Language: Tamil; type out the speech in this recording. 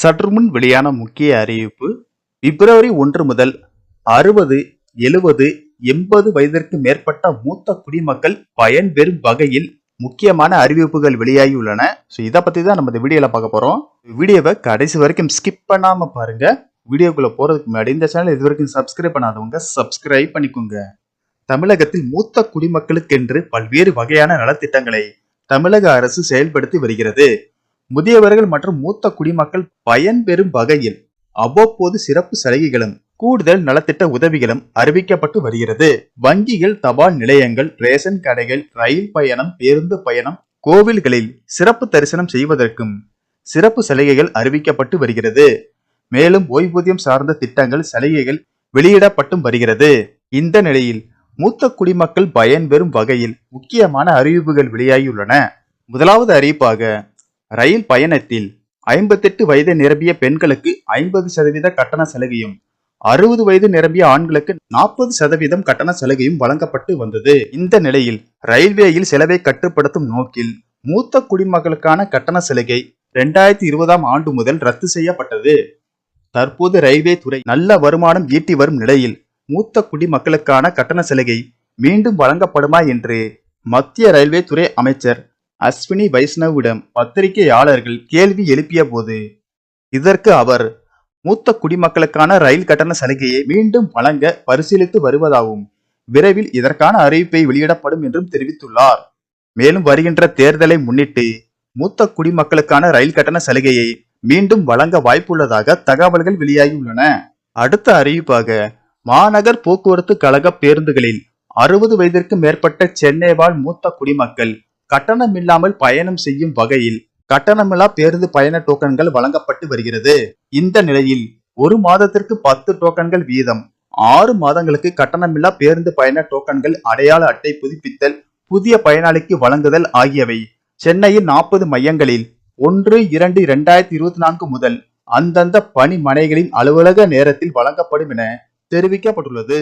சற்றுமுன் வெளியான முக்கிய அறிவிப்பு பிப்ரவரி ஒன்று முதல் அறுபது எழுபது எண்பது வயதிற்கு மேற்பட்ட மூத்த குடிமக்கள் பயன்பெறும் வகையில் முக்கியமான அறிவிப்புகள் வெளியாகியுள்ளன. ஸோ இதை பற்றி தான் நம்ம இந்த வீடியோவில் பார்க்க போகிறோம் வீடியோவை கடைசி வரைக்கும் ஸ்கிப் பண்ணாமல் பாருங்கள் வீடியோக்குள்ளே போகிறதுக்கு முன்னாடி இந்த சேனல் இது வரைக்கும் சப்ஸ்கிரைப் பண்ணாதவங்க சப்ஸ்கிரைப் பண்ணிக்கோங்க. தமிழகத்தில் மூத்த குடிமக்களுக்கென்று பல்வேறு வகையான நலத்திட்டங்களை தமிழக அரசு செயல்படுத்தி வருகிறது. முதியவர்கள் மற்றும் மூத்த குடிமக்கள் பயன்பெறும் வகையில் அவ்வப்போது சிறப்பு சலுகைகளும் கூடுதல் நலத்திட்ட உதவிகளும் அறிவிக்கப்பட்டு வருகிறது. வங்கிகள் தபால் நிலையங்கள் ரேஷன் கடைகள் ரயில் பயணம் பேருந்து பயணம் கோவில்களில் சிறப்பு தரிசனம் செய்வதற்கும் சிறப்பு சலுகைகள் அறிவிக்கப்பட்டு வருகிறது. மேலும் ஓய்வூதியம் சார்ந்த திட்டங்கள் சலுகைகள் வெளியிடப்பட்டும் வருகிறது. இந்த நிலையில் மூத்த குடிமக்கள் பயன்பெறும் வகையில் முக்கியமான அறிவிப்புகள் வெளியாகியுள்ளன. முதலாவது அறிவிப்பாக ரயில் பயணத்தில் ஐம்பத்தெட்டு வயது நிரம்பிய பெண்களுக்கு ஐம்பது சதவீத கட்டண சலுகையும் அறுபது வயது நிரம்பிய ஆண்களுக்கு நாற்பது சதவீதம் கட்டண சலுகையும் வழங்கப்பட்டு வந்தது. இந்த நிலையில் ரயில்வேயில் செலவை கட்டுப்படுத்தும் நோக்கில் மூத்த குடிமக்களுக்கான கட்டண சலுகை இரண்டாயிரத்தி இருபதாம் ஆண்டு முதல் ரத்து செய்யப்பட்டது. தற்போது ரயில்வே துறை நல்ல வருமானம் ஈட்டி வரும் நிலையில் மூத்த குடிமக்களுக்கான கட்டண சலுகை மீண்டும் வழங்கப்படுமா என்று மத்திய ரயில்வே துறை அமைச்சர் அஸ்வினி வைஷ்ணவிடம் பத்திரிகையாளர்கள் கேள்வி எழுப்பிய போது இதற்கு அவர் மூத்த குடிமக்களுக்கான ரயில் கட்டண சலுகையை மீண்டும் வழங்க பரிசீலித்து வருவதாகவும் விரைவில் இதற்கான அறிவிப்பை வெளியிடப்படும் என்றும் தெரிவித்துள்ளார். மேலும் வருகின்ற தேர்தலை முன்னிட்டு மூத்த குடிமக்களுக்கான ரயில் கட்டண சலுகையை மீண்டும் வழங்க வாய்ப்புள்ளதாக தகவல்கள் வெளியாகியுள்ளன. அடுத்த அறிவிப்பாக மாநகர் போக்குவரத்து கழக பேருந்துகளில் அறுபது வயதிற்கு மேற்பட்ட சென்னை வாழ் மூத்த குடிமக்கள் கட்டணமில்லாமல் பயணம் செய்யும் வகையில் கட்டணமில்லா பேருந்து பயண டோக்கன்கள் வழங்கப்பட்டு வருகிறது. இந்த நிலையில் ஒரு மாதத்திற்கு பத்து டோக்கன்கள் வீதம் ஆறு மாதங்களுக்கு கட்டணமில்லா பேருந்து பயண டோக்கன்கள் அடையாள அட்டை புதுப்பித்தல் புதிய பயனாளிக்கு வழங்குதல் ஆகியவை சென்னையில் நாற்பது மையங்களில் ஒன்று இரண்டு இரண்டாயிரத்தி இருபத்தி நான்கு முதல் அந்தந்த பணிமனைகளின் அலுவலக நேரத்தில் வழங்கப்படும் என தெரிவிக்கப்பட்டுள்ளது.